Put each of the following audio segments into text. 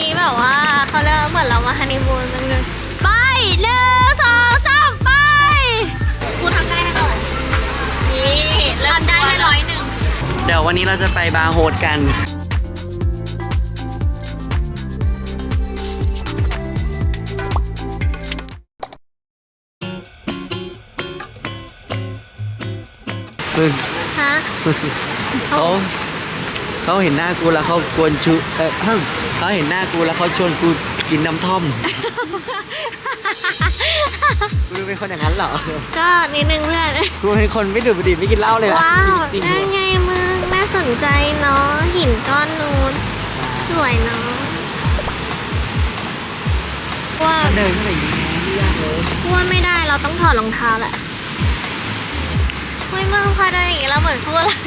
นี้แบบว่าเขาเรียกว่าเหมือนเรามาฮันนีมูนกันเลยไปหนึ่งสองสามไป กูทำได้ให้เท่าไหร่นี่ทำได้ให้ร้อยหนึ่งเดี๋ยววันนี้เราจะไปบาร์โฮสกันมึงฮะเขา เขาเห็นหน้ากูแล้วเขากวนชุเออฮึ่มเขาเห็นหน้ากูแล้วเขาชวนกูกินน้ำท่อมกูดูเป็นคนอย่างนั้นเหรอ ก็นิดนึงเพื่อนกูเป็นคนไม่ดื่มบุหรี่ไม่กินเหล้าเลยนะว้าวจริงๆนั่นไงมึงน่าสนใจเนาะหินก้อนนู้นสวยเนาะว่าเดินเข้าไปอย่างนี้ไม่ยากเลยว่าไม่ได้เราต้องถอดรองเท้าแหละเฮ้ยมึงพอเดินอย่างนี้เราเหมือนคู่รัก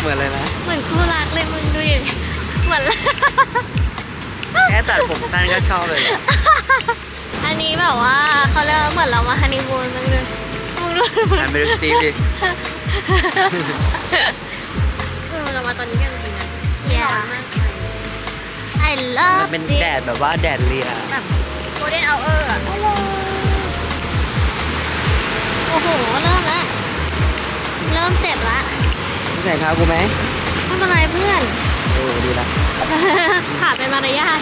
เหมือนเลยนะ เหมือนคู่รักเลยมึงดูอย่างนี้เหมือน แค่ตัดผมสั้นก็ชอบเลยอันนี้แบบว่าเขาเรียกว่าเหมือนเรามาฮันนีมูนมึงดูมึงดูหันไปดูสตีฟดิ เออเรามาตอนนี้กันดีนะร้อนมากเลย I มัน love เป็น this แดดแบบว่าแดดเลียแบบโกลเด้นเอาเออร์โอ้โห เริ่มแล้วเริ่มเจ็บละไม่ใส่เท้ากูไหมไม่เป็นไรเพื่อนโอ้ดีละขาดเป็นมารยาท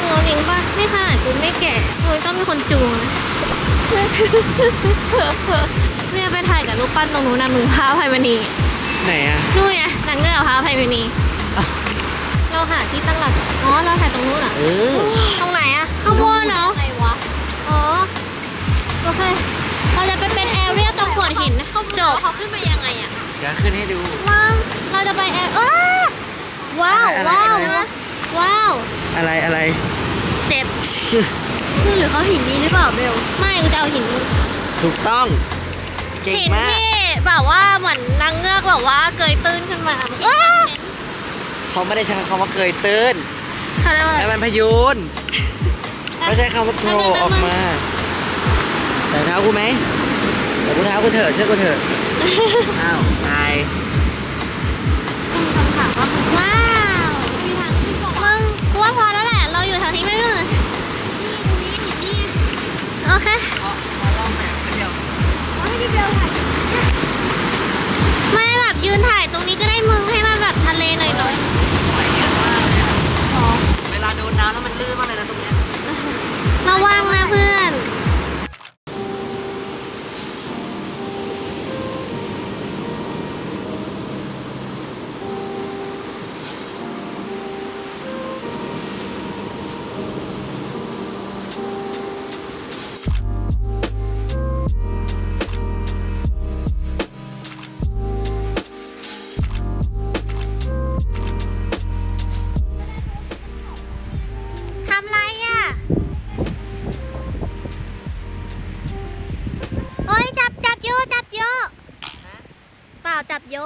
เออจริงป่ะไม่ขนาดกูไม่แก่กูต้องมีคนจูงนะเนี่ยไปถ่ายกับรูปปั้นตรงนู้นนะมึงพระอภัยมณีไหนอะนู่นไงนางเงือกพระอภัยมณีอ้าวเราหาที่ตั้งหลักอ๋อเราถ่ายตรงนู้นเหรอเออตรงไหนอะข้างบนเหรออะไรวะอ๋อโอเคเราจะไปเป็นแอเรีย ลตรงโขดหินนะจบเขาขึ้นมายังไงอะเดี๋ยวขึ้นให้ดูมึงเราจะไปแอร์อ้าว้าวอะไรว้าวอะไรว้าว อะไรอะไร เจ็บหรือเขาหินนี้หรือเปล่าเบลไม่กูจะเอาหินนู้นถูกต้องเก่งหินมากที่แบบว่าเหมือนนางเงือกแบบว่าเกยตื้นขึ้นมาอ้าเขาไม่ได้ใช้คำว่าเกยตื้นเขาเรียกว่าแล้วมันพยูนไม่ใช่คำว่าโผล่ออกมาใส่เท้ากูไหม แต่กูเท้ากูเถอะเชื่อกูเถอะ อ้าวตายคำถามว่าว้า จับโย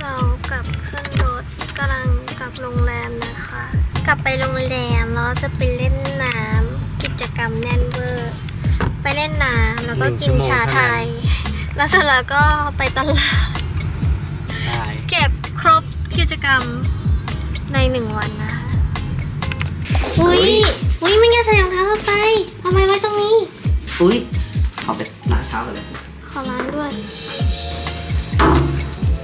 เรากลับขึ้นรถกำลังกลับโรงแรมนะคะ กลับไปโรงแรมแล้วจะไปเล่นน้ำกิจกรรมแน่นเวอร์ไปเล่นน้ำแล้วก็กินชาไทย แล้วเสร็จแล้วก็ไปตลาดตายเก็บครบกิจกรรมในหนึ่งวันนะคะอุ้ยอุ้ยไม่งั้นใส่รองเท้าเข้าไปเอาไว้ไว้ตรงนี้ อุ้ยขอไปล้างเท้ากันเลย ขอล้างด้วย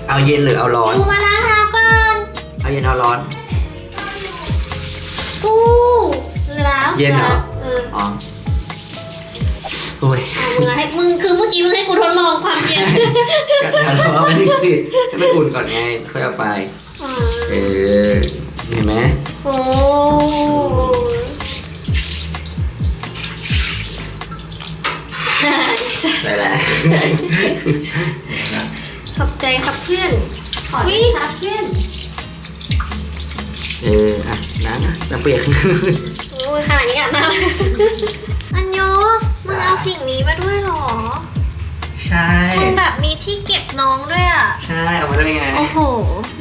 เอาเย็นหรือเอาร้อนดูมาล้างเท้าก่อนเอาเย็นเอาร้อน กูแล้วเย็นเหรอ เอออ๋อโอ้ยเอามือให้มึงคือเมื่อกี้มึงให้กูทดลองความเย็นก็เดี๋ยวเราเอาไปนึ่งสิให้มันอุ่นก่อนไงค่อยเอาไปอ่าเออ เห็นไหมโอ้ ได้แล้วขอบใจครับเพื่อนขอวิครับเพื่อนเอออะน้ำนะจะเปียกโอ้ยขนาดนี้อะนะอันโยมึงเอาสิ่งนี้มาด้วยเหรอ ใช่มึงแบบมีที่เก็บน้องด้วยอะ ใช่เอามาได้ไง โอ้โห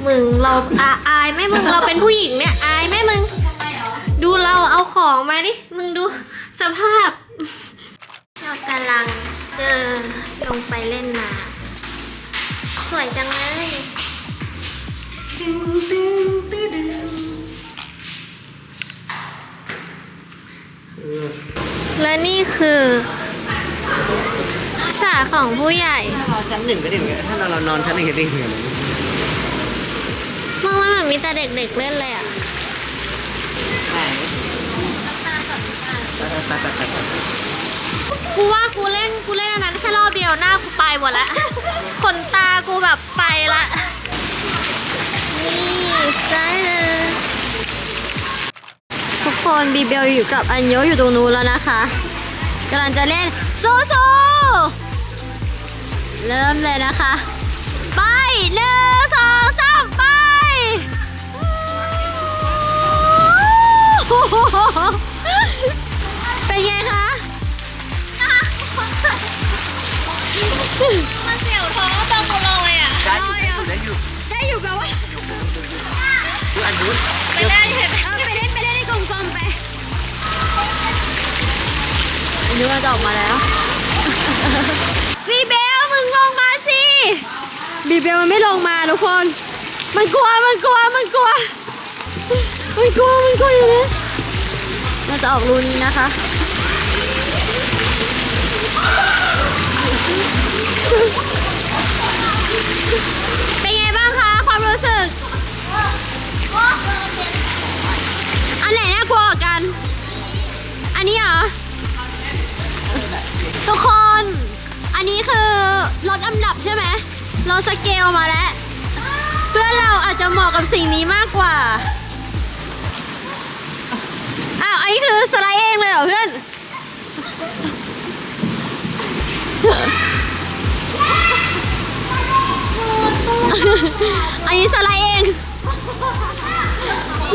มึงเราอาอายไหมมึงเราเป็นผู้หญิงเนี่ยอายไหมมึง ดูเราเอาของมาดิ มึงดูสภาพเรากำลัง เดินลงไปเล่นน้ำสวยจังเลยและนี่คือสาของผู้ใหญ่ ถ้าเราชั้นหนึ่งก็ได้เหมือนกันถ้าเราเรานอนชั้นหนึ่งก็ได้เหมือนกันมึงว่ามันมีแต่เด็กๆเล่นเลยอะใช่ไปไปไปไป กูว่ากูเล่นกูเล่นอันนั้นแค่รอบเดียวหน้ากูไปหมดละ ขนตากูแบบไปละ นี่ใช่เลยทุกคนบีเบลอยู่กับอันโยอยู่ตรงนู้นแล้วนะคะกำลังจะเล่นซูซูเริ่มเลยนะคะ ไปหนึ่งสองสามไปเป็นไงคะ มันเสียวท้องตอนกูลงเลยอะได้อยู่ได้อยู่ได้อยู่แบบว่าดูอันนู้นไปได้เห็นเออไปเล่นไปเล่นในกลมๆไปอันนี้มันจะออกมาแล้วบีเบลมึงลงมาสิบีเบลมันไม่ลงมาทุกคน มันกลัวมันกลัวมันกลัวมันกลัวมันกลัวอยู่นะมันจะออกรูนี้นะคะ เป็นไงบ้างคะ ความรู้สึก อันไหนน่ากลัวกว่ากัน อันนี้เหรอ ทุกคน อันนี้คือลดอันดับใช่ไหม เราสเกลมาแล้ว เพื่อนเราอาจจะเหมาะกับสิ่งนี้มากกว่า อ้าว อันนี้คือสไลด์เองเลยเหรอเพื่อน อันนี้สไลด์เอง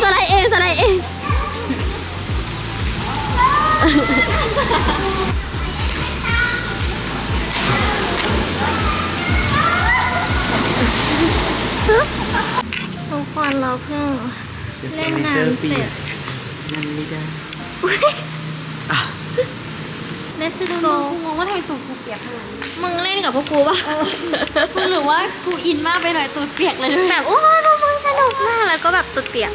สไลด์เองสไลด์เอง ทุกคนเราเพิ่ง เล่นน้ำเสร็จ นั่นไม่ได้ Let's go งงว่าทำไมตูดกูเปียกขนาดนี้มึงเล่นกับพวกกูป่ะมึงหรือว่ากูอินมากไปหน่อยตูดเปียกเลยแบบโอ้ยพวกมึงสนุกมากแล้วก็แบบตุดเปียก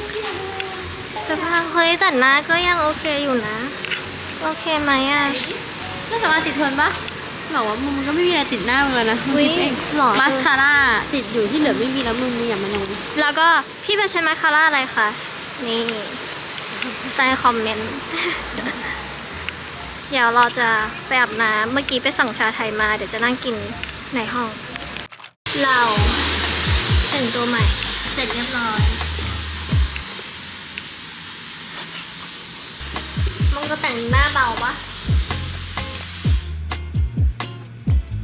สภาพเฮ้ยแต่หน้าก็ยังโอเคอยู่นะ โอเคไหมอะก็สามารถติดทนปะบอกว่ามึงมันก็ไม่มีอะไรติดหน้ามึงแล้วนะมึงติดเองหรอมาสคาร่าติดอยู่ที่เหลือไม่มีแล้วมึงมึงอย่างมาโนดิแล้วก็พี่เป็นใช้มาคาร่าอะไรคะนี่ใต้คอมเมนต์ เดี๋ยวเราจะไปอาบน้ำเมื่อกี้ไปสั่งชาไทยมา เดี๋ยวจะนั่งกินในห้อง เราแต่งตัวใหม่ เสร็จเรียบร้อย มึงก็แต่งหน้าเบาปะ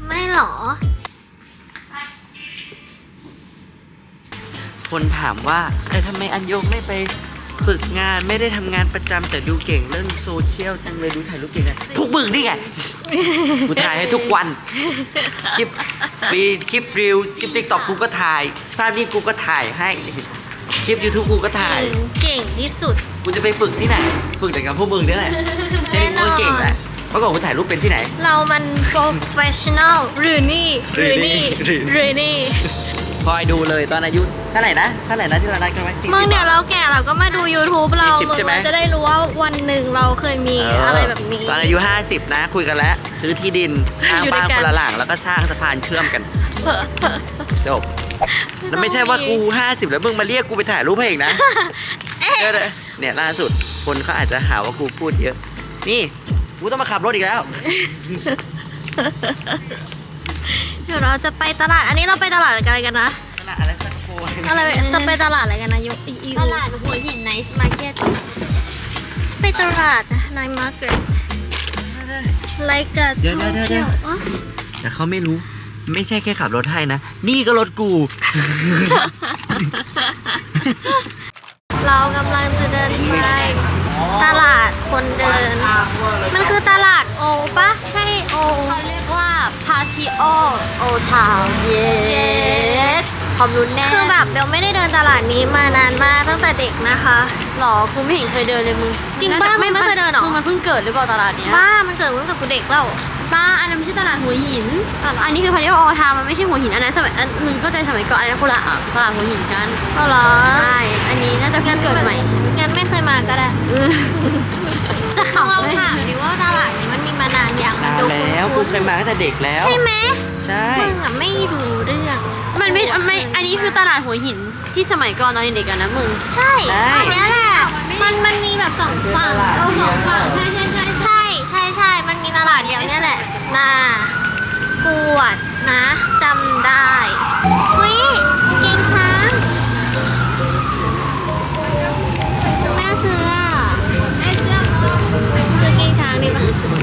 ไม่หรอ คนถามว่าเออทำไมอันโยงไม่ไป ฝึกงานไม่ได้ทำงานประจำแต่ดูเก่งเรื่องโซเชียลจังเลยดูถ่ายรูปเก่งอะพวกมึงนี่ไงกูถ่ายให้ทุกวันคลิปปีคลิปรีวคลิปติ๊กต็อกกูก็ถ่ายภาพนี้กูก็ถ่ายให้คลิป YouTube กูก็ถ่ายจริงเก่งที่สุด กูจะไปฝึกที่ไหน ฝึกแต่กับพวกมึงนี่แหละแค่นี้กูก็เก่งแล้วเมื่อก่อนกูถ่ายรูปเป็นที่ไหน เรามัน professional หรือนี่หรือนี่หรือนี่หรือนี่ คอยดูเลยตอนอายุเท่าไหร่นะเท่าไหร่นะที่เรานัดกันไว้40มึงเดี๋ยวเราแก่เราก็มาดู YouTube เรา40มึงใช่ไหม เราจะได้รู้ว่าวันหนึ่งเราเคยมีเอะไรแบบนี้ ตอนอายุ 50 นะ คุยกันแล้วซื้อที่ดินสร้างอยู่ด้บ้าวนยกัน คนละหลังแล้วก็สร้างสะพานเชื่อมกันจบแล้วไม่ใช่ว่ากู 50 แล้วมึงมาเรียกกูไปถ่ายรูปให้อีกนะก็เลยเนี่ยล่าสุดคนเขาอาจจะหาว่ากูพูดเยอะ นี่กูต้องมาขับรถอีกแล้ว เดี๋ยวเราจะไปตลาด อันนี้เราไปตลาดอะไรกันนะขนาดอะไรสักโคนอะไรจะไปตลาดอะไรกันนะยูอีอีตลาดหัวหินไนท์มาร์เก็ตจะไปตลาดนายมาร์เกรตไลกะเดี๋ยวเดี๋ยวเดี๋ยวอ๋อแต่เขาไม่รู้ ไม่ใช่แค่ขับรถให้นะ นี่ก็รถกู เรากำลังจะเดินไปตลาดคนเดิน มันคือตลาดโอปะใช่โอ พาทิโอโอทาวเยสความรุนแน่คือแบบเบลไม่ได้เดินตลาดนี้มานานมากตั้งแต่เด็กนะคะ หรอกูไม่เห็นเคยเดินเลยมึงจริงปะน่ามึงไม่เคยเดินเหรอมึงมาเพิ่งเกิดหรือเปล่าตลาดเนี้ยบ้ามันเกิดตั้งแต่กูเด็กแล้วเคป้าอันนั้นไม่ใช่ตลาดหัวหิน อันนี้คือพาริโอออทามันไม่ใช่หัวหินอันนั้นสมัยอันมึงเข้าใจสมัยก่อนอันนั้นคนละอะตลาดหัวหินกันเอาเหรอใช่อันนี้น่าจะเพิ่งเกิดใหม่งั้นไม่เคยมาก็ได้เออจะลองขำเลยถามดิว่าตลาดนี้ มันมีมานานอย่างนานแล้วกูเคยมาตั้งแต่เด็กแล้ว ใช่ไหมใช่มึงอะไม่รู้เรื่อง มันไม่ไม่ อันนี้คือตลาดหัวหินที่สมัยก่อนตอนเด็กๆกันนะมึง ใช่อันเนี้ยแหละมันมันมีแบบสองฝั่งเราสองฝั่งใช่ใช่ใช่ใช่ใช่ใช่มันมีตลาดเดียวเนี่ยแหละน่ากวดนะจำได้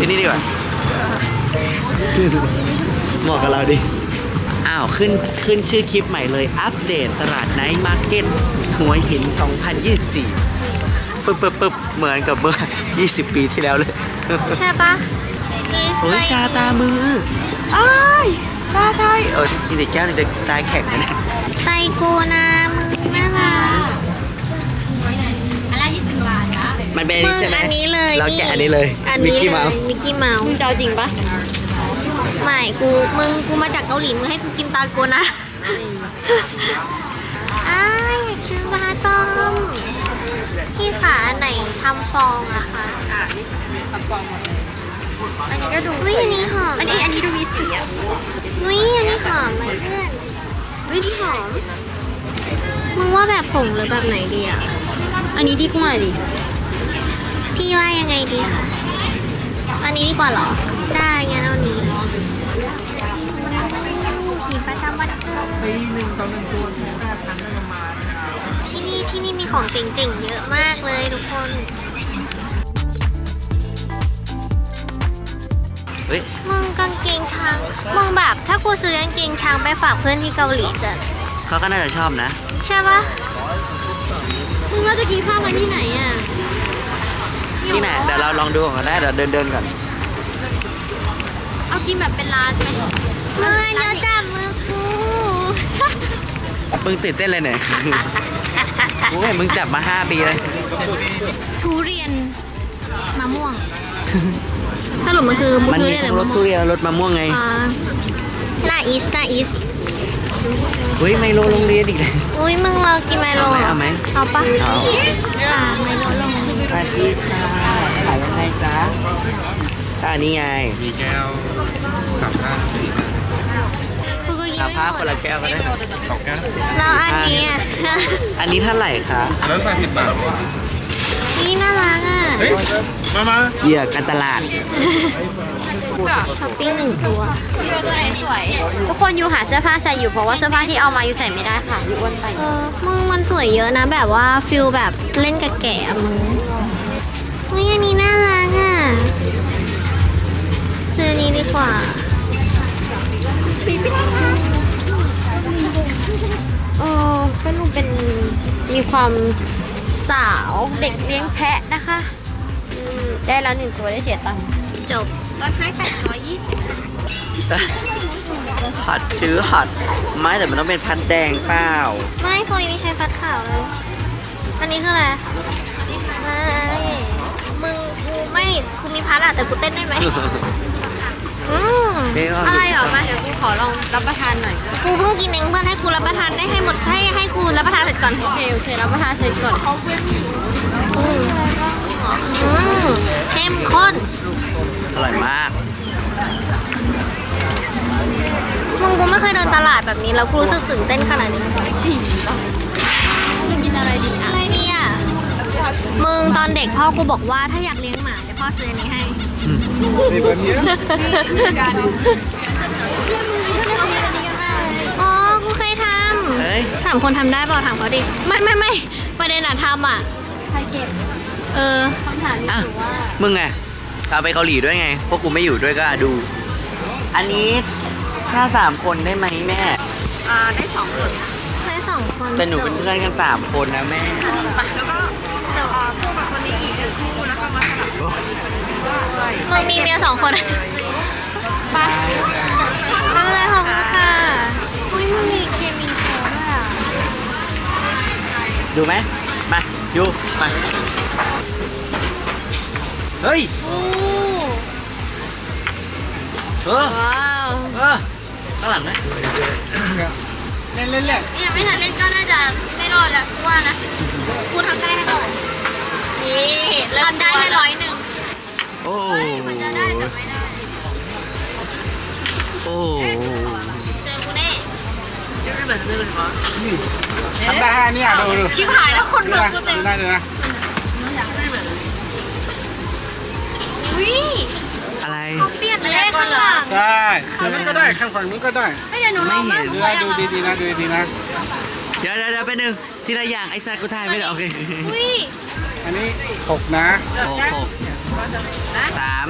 ที่นี่ดีกว่าเหมาะกับเราดิ อ้าวขึ้นขึ้นชื่อคลิปใหม่เลย อัปเดตตลาดไนท์มาร์เก็ตหัวหิน 2024ปึ๊บปึ๊บปึ๊บเหมือนกับเมื่อ 20 ปีที่แล้วเลย ใช่ปะนี่โอ้ยชาตามืออ้ายชาไทยเออนี่เด็กแก้วนี่จะตายแข็งนะเนี่ยไตกูนามึงน่ารัก อันมึนี้งใช่ไหมอันนี้เลยเราแกะอันนี้เลยอันมิกนี้กี้เลเมาส์ยมิกกี้เมาส์มึงจะเอาจริงปะไม่กูมึงกูมาจากเกาหลีมึงให้กูกินตาโกนะอ้ายอยากกินปลาต้มพี่ขาอันไหนทำฟองอะคะอันนี้ก็ดูเฮ้ยอันนี้หอมอันนี้อันนี้ดูมีสีอะเฮ้ยอันนี้หอมไหมเพื่อนเฮ้ยนี่หอมมึงว่าแบบผงหรือแบบไหนดีอะอันนี้ดีกว่าดิ พี่ว่ายังไงดีคะอันนี้ดีกว่าเหรอ ได้งั้นเอานี้ขีดประจำวันเกิดที่นี่ที่นี่มีของเจ๋งๆ เยอะมากเลยทุกคน เฮ้ย มึงกางเกงช้าง มึงแบบถ้ากูซื้อกางเกงช้างไปฝากเพื่อนที่เกาหลีจะเขาก็น่าจะชอบนะ ใช่ปะมึงเราจะกินข้าวมาที่ไหนอะ ที่ไหนเดี๋ยวเราลองดูก่อนก็ได้เดี๋ยวเดินเดินๆก่อนเอากินแบบเป็นร้านไหมมึงเดี๋ยวจับมือกูมึงตื่นเต้นเลยเนี่ยกูเห็นมึงจับมา5ปีเลยทุเรียนมะม่วง สรุปมันคือบุมันทุมีเรียนหรืทั้องรมะสม่ทุวงเรียนรสมะม่วงไงอ่าหน้าอีสหน้าอีสเฮ้ยไมโลโรงเรียนอีกเลย อุ้ยมึงเรากินไมโลเอาไหมเอาปะเอาอ่าไมโลลง สวัสดีค่ะขายยังไงจ๊ะอันนี้ไงมีแก้วสามห้าสี่กูก็กินเอาไม่ผ้าหมคนดละแก้วก็ได้ค่ะสองแก้วแล้วอันนี้อะ อันนี้เท่าไหร่คะแล้วแปดสิบบาทนี่น่ารักอะ เฮ้ยมามาเหยื่อการตลาด ช้อปปิ้งหนึ่งตัวตัวไหนสวยทุกคนอยู่หาเสื้อผ้าใส่อยู่เพราะว่าเสื้อผ้าที่เอามาอยู่ใส่ไม่ได้ค่ะอยู่อ้วนไป เออมึงมันสวยเยอะนะแบบว่าฟิลแบบเล่นกับแกะอะมึง เฮ้ยอันนี้น่ารักอะซื้ออนนี้ดีกว่าเออก็ดูเป็นมีความสาวเด็กเลี้ยงแพะนะคะอืมได้แล้วหนึ่งตัวได้เสียตังค์จบราคาแปดร้อยยี่สิบฮอตชื่อฮอตไม่แต่มันต้องเป็นพันแดงเปล่า ไม่โฟยนี่ใช้ฟัดขาวเลย อันนี้คืออะไรไม่มึงกูไม่ กูมีพัดอะแต่กูเต้นได้ไหมอืมเฮ้ยอะไรเหรอมาเดี๋ยวกูขอลองรับประทานหน่อยกูเพิ่งกินเองเพื่อนให้กูรับประทานได้ให้หมดให้ให้กูรับประทานเสร็จก่อนโอเคโอเครับประทานเสร็จก่อนอืมอืมเข้มข้นอร่อยมากมึงกูไม่เคยเดินตลาดแบบนี้แล้วกูรู้สึกตื่นเต้นขนาดนี้มาก่อนชิมต้องจะกินอะไรดีอะอะไรเนี่ยมึงตอนเด็กพ่อกูบอกว่าถ้าอยากเลี้ยง ซื้ออันนี้ให้ในวันนี้กันเรียกมือช่วยเรียกมือกันดีกันมากเลยอ๋อ กูเคยทเฮ้ยำสามคนทำได้เปล่าถามเขาดิ ไม่ไม่ไม่ประเด็นอะทำอะใครเก็บเออ คำถามมีอะอยู่ว่ามึงไงเอาไปเกาหลีด้วยไง พวกกูไม่อยู่ด้วยก็ดู อันนี้ถ้าสามคนได้ไหมแม่ อ่าได้สองคน เคยสองคนแต่หนูเป็นเพื่อนกันสามคนนะแม่ จบมึงมีเมียสองคนไปไม่เป็นไรขอบคุณค่ะอุ้ยมันมีเคมินโคด้วยอะดูไหมมา ดูมา เฮ้ย โอ้เออว้าวเออข้างหลังไหมเล่นเล่นเล่นนี่ยังไม่ทันเล่นก็น่าจะไม่รอดแล้วกูว่านะกูทำได้ให้ก่อน นี่เริ่มทำได้แค่ร้อยหนึ่งโอ้เฮ้ยมันจะได้แต่ไม่ได้ โอ้เจอกูแน่ทำได้ห้าเนี่ยดูดูชิบหายแล้วคนดูเมืองนะกูเต็มดูนะดูนะอุ้ยอะไร เขาเปลี่ยนเลขข้างหลังใช่ข้างนั้นก็ได้ข้างฝั่งนู้นก็ได้ไม่เดี๋ยวหนูลองบ้างหนูดูขอนะยังดูลองดีๆนะดูดีๆนะ เดี๋ยวเดี๋ยวเดี๋ยวไปหนึ่งทีละอย่างไอ้สัตว์กูถ่ายไม่ได้โอเค อุ้ย อันนี้หกนะหกหกสาม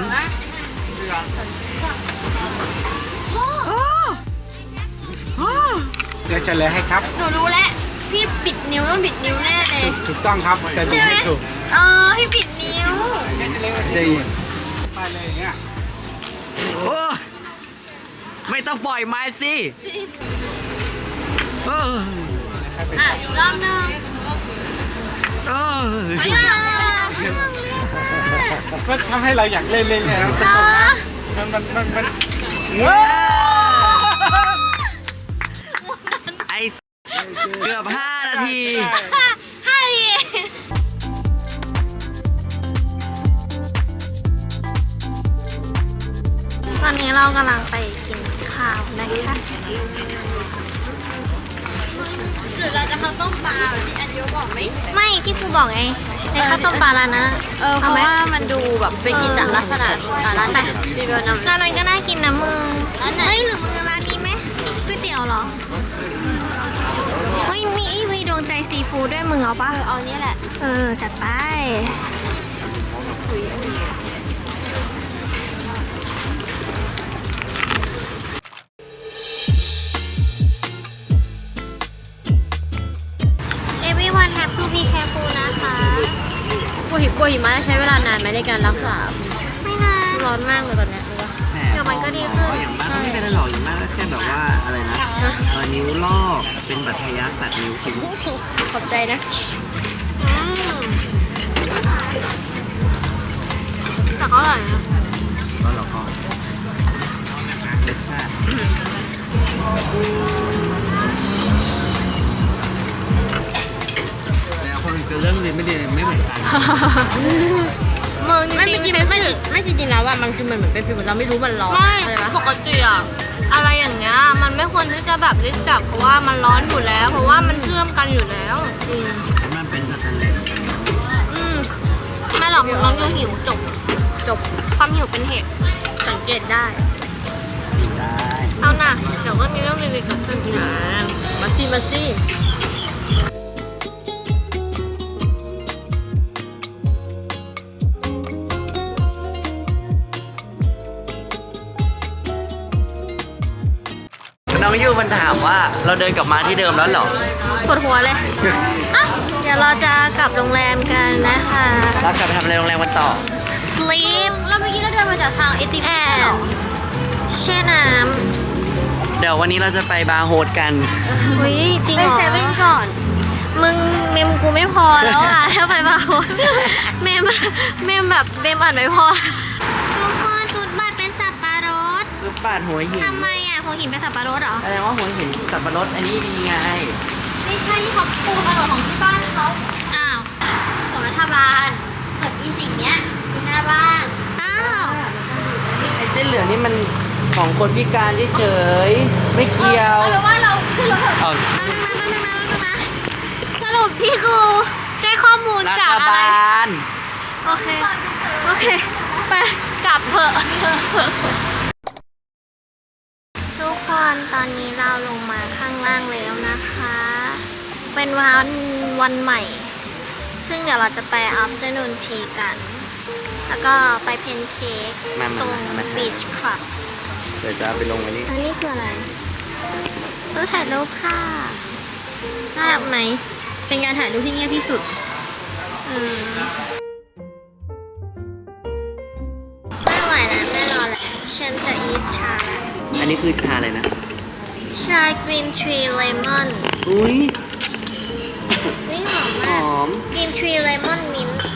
เดี๋ยวเฉลยให้ครับ หนูรู้แล้ว พี่บิดนิ้วต้องบิดนิ้วแน่เลย ถูกต้องครับ แต่ดูใช่ไหมไม่ถูกเออพี่บิดนิ้วดีไปเลยอย่างเงี้ยโอ้ไม่ต้องปล่อยไม้สิเออ อะอีกรอบหนึง เออไม่เอาก็ทำให้เราอยากเล่นเล่นไงครับสอะนุกมันมันมันมันไอ้สัสเกือบห้านาทีห้าทีตอนนี้เรากำลังไปกินข้าวนะคะ หรือเราจะมาต้มปลาแบบที่อันยกบอกไหมไม่ที่กูบอกไงในข้าวต้มปลาร้านนะเออเพราะว่ามันดูแบบเป็นกินจากลักษณะอะร้านไหนพี่เบลนำร้านนั้นก็น่ากินนะมึงร้านไหนเฮ้ยหรือมึงร้านนี้ไหมก๋วยเตี๋ยวเหรอเฮ้ยมีมีดวงใจซีฟู้ดด้วยมึงเอาเอปะอเอานี้แหละ เออจัดไป Everyone have to be careful นะคะ กลัวหิกลัวหิมะจะใช้เวลานานไหมในการรักษา ไม่นานร้อนมากเลยตอนเนี้ยรู้ปะ เดี๋ยวมันก็ดีขึ้น อย่างมากก็ไม่เป็นไรหรอกอย่างมากก็แค่แบบว่าอะไรนะเออนิ้วลอกเป็นบัตรทะยักตัดนิ้วทิ้งขอบใจนะ อืมแต่ก็อร่อยนะก็เราก็รสชาติ แต่คนอื่นก็เรื่องดีไม่ดีไม่เหมือนกันมึงจไม่ริไม่งจริๆงเซนไม่สึไม่จริงๆแล้วอะมันคือมันเหมือนเป็นฟิลเหมือนเราไม่รู้มันร้อนไม่อะไรปะปกติอะอะไรอย่างเงี้ยมันไม่ควรที่จะแบบรีบจับเพราะว่ามันร้อนอยู่แล้ว เพราะว่ามันเชื่อมกันอยู่แล้ว จริงมันเป็นสแตนเลสอืมไม่หรอกมึงน้องยูหิวจบจบความหิวเป็นเหตุสังเกตได้ ได้เอาน่ะเดี๋ยวก็มีเรื่องรีวิวเกิดขึ้นอีกอ่ามาซี่มาซี่ น้องยูมันถามว่าเราเดินกลับมาที่เดิมแล้วเหรอ ปวดหัวเลยอะเดี๋ยวเราจะกลับโรงแรมกันนะคะ เรากลับไปทำอะไรโรงแรมกันต่อ sleep แล้วเมื่อกี้เราเดินมาจากทางเอติมแอเหรนอแช่น้เดี๋ยววันนี้เราจะไปบาร์โฮสกันำอุ้ยจริงไปเหรอเซเว่นก่อน มึงเมมกูไม่พอแล้วอะ ถ้าไปบ้าเมมเมมแบบเมมอ่านไม่พอ ทุกคนชุดบัตรเป็นสับปะร ดซุปปาดหัวหินทำไมอะหัวหินเป็นสับปะรดเหรอแสดงว่าหัวหินสับปะรดอันนี้ดีไง ไม่ใช่ที่เขาปูถนนของที่บ้านเขาอ้าวของรัฐบาลเสิร์ฟอีสิ่งเนี้ยที่หน้าบ้านอ้าวไอ้เส้นเหลืองนี่มันของคนพิการเฉยๆไม่เกี่ยวเอาเป็นว่าเราขึ้นรถเถอะเอาแป๊บนึงนะแป๊บนึงนะแป๊บนึงนะสรุปพี่กูได้ข้อมูลรัจากฐอะไรบาลโอเค โอเค ไปกลับเถอะทุกคน ตอนนี้เราลงมาข้างล่างแล้วนะคะ เป็นวันวันใหม่ ซึ่งเดี๋ยวเราจะไป afternoon tea กัน แล้วก็ไปเพนเค้กมามาตรงมามา beach club เดี๋ยวจะเอาไปลงอันนี้อันนี้คืออะไรตู้ถ่ายรูปค่ะน่ารักไหม เป็นการถ่ายรูปที่เงียบที่สุด อืมไม่ไหวแล้วแน่นอนแหละฉันจะอีสชาแล้ว อันนี้คือชาอะไรนะ ชากรีนทรีเลมอนอุ้ยนี่หอมมากม กรีนทรีเลมอนมิ้นท์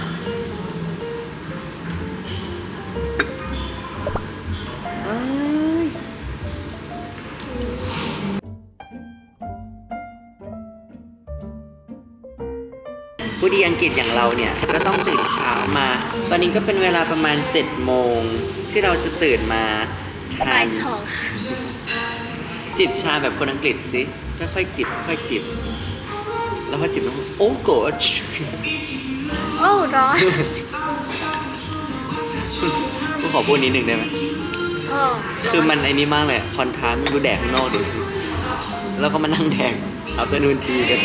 ผู้ดีอังกฤษอย่างเราเนี่ย ก็ต้องตื่นเช้ามา ตอนนี้ก็เป็นเวลาประมาณ7จ็ดโมงที่เราจะตื่นมา บ่ายนสองค่ะจิบชาแบบคนอังกฤษสิค่อยๆจิบค่อยๆจิบ แล้วพอจิบแล้วโอ้โกชโอ้ร้อนกูขอพูดนิดหนึ่งได้ไหมโอ้คือมันไอ้นี้มากเลยคอนทราสต์มันดูแดกข้างนอกดิแล้วก็มานั่งแดกเอาแต่นูนทีกัน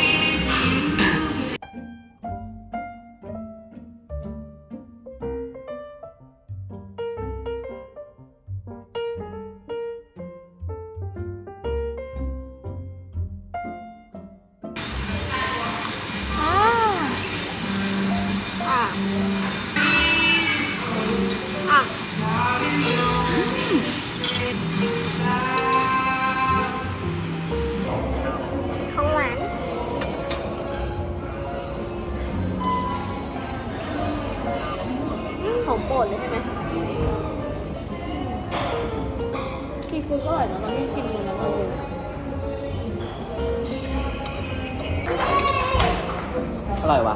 อร่อยวะ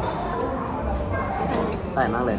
อร่อยมากเลย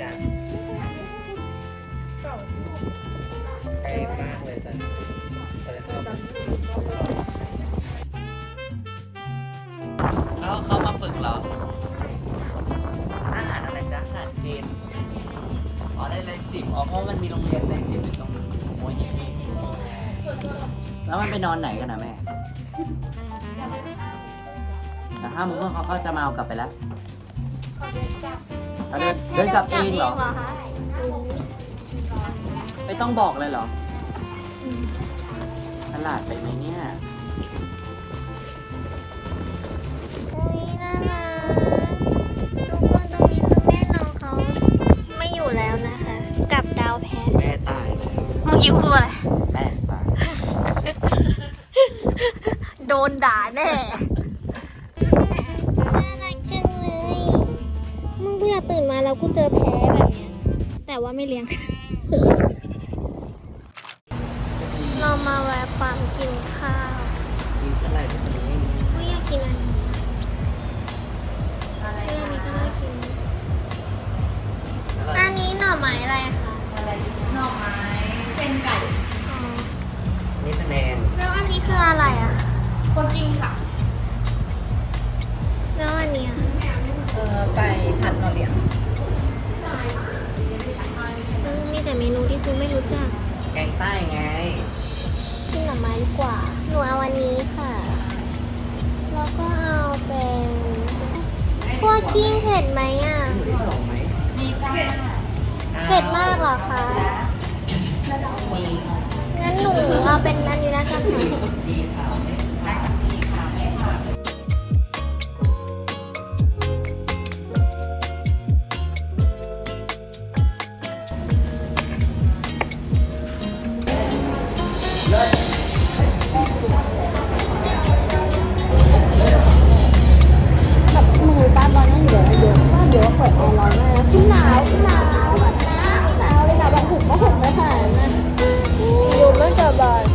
จ๊ะไกลมากเลยจ้ะเขาเขามาฝึกเหรอ อาหารอะไรจ๊ะอาหารเกณฑ์อ๋อได้เลยสิบอ๋อเพราะมันมีโรงเรียนเลยสิบอยู่ตรงนี้โอ้ยแล้วมันไปนอนไหนกันนะแม่แต่ห้าโมงเขาก็จะมาเอากลับไปแล้ว เอาเดินเดินกลับเองเหรอ คะไม่ต้องบอกเลยเหรอตลาดไปไหมเนี่ย อุ้ยน่ารักทุกคนตรงนี้คือแม่น้องเขาไม่อยู่แล้วนะคะกับดาวแพทแม่ตายเลยเมื่อกี้พูดอะไร แม่ตาย โดนด่าแน่ ตื่นมาแล้วกูเจอแพ้แบบเนี้ยแต่ว่าไม่เลี้ยง กิ้งเผ็ดไหมอะ เผ็ดมากเหรอคะ งั้นหนูเอาเป็นอันนี้แล้วกันค่ะ ทุก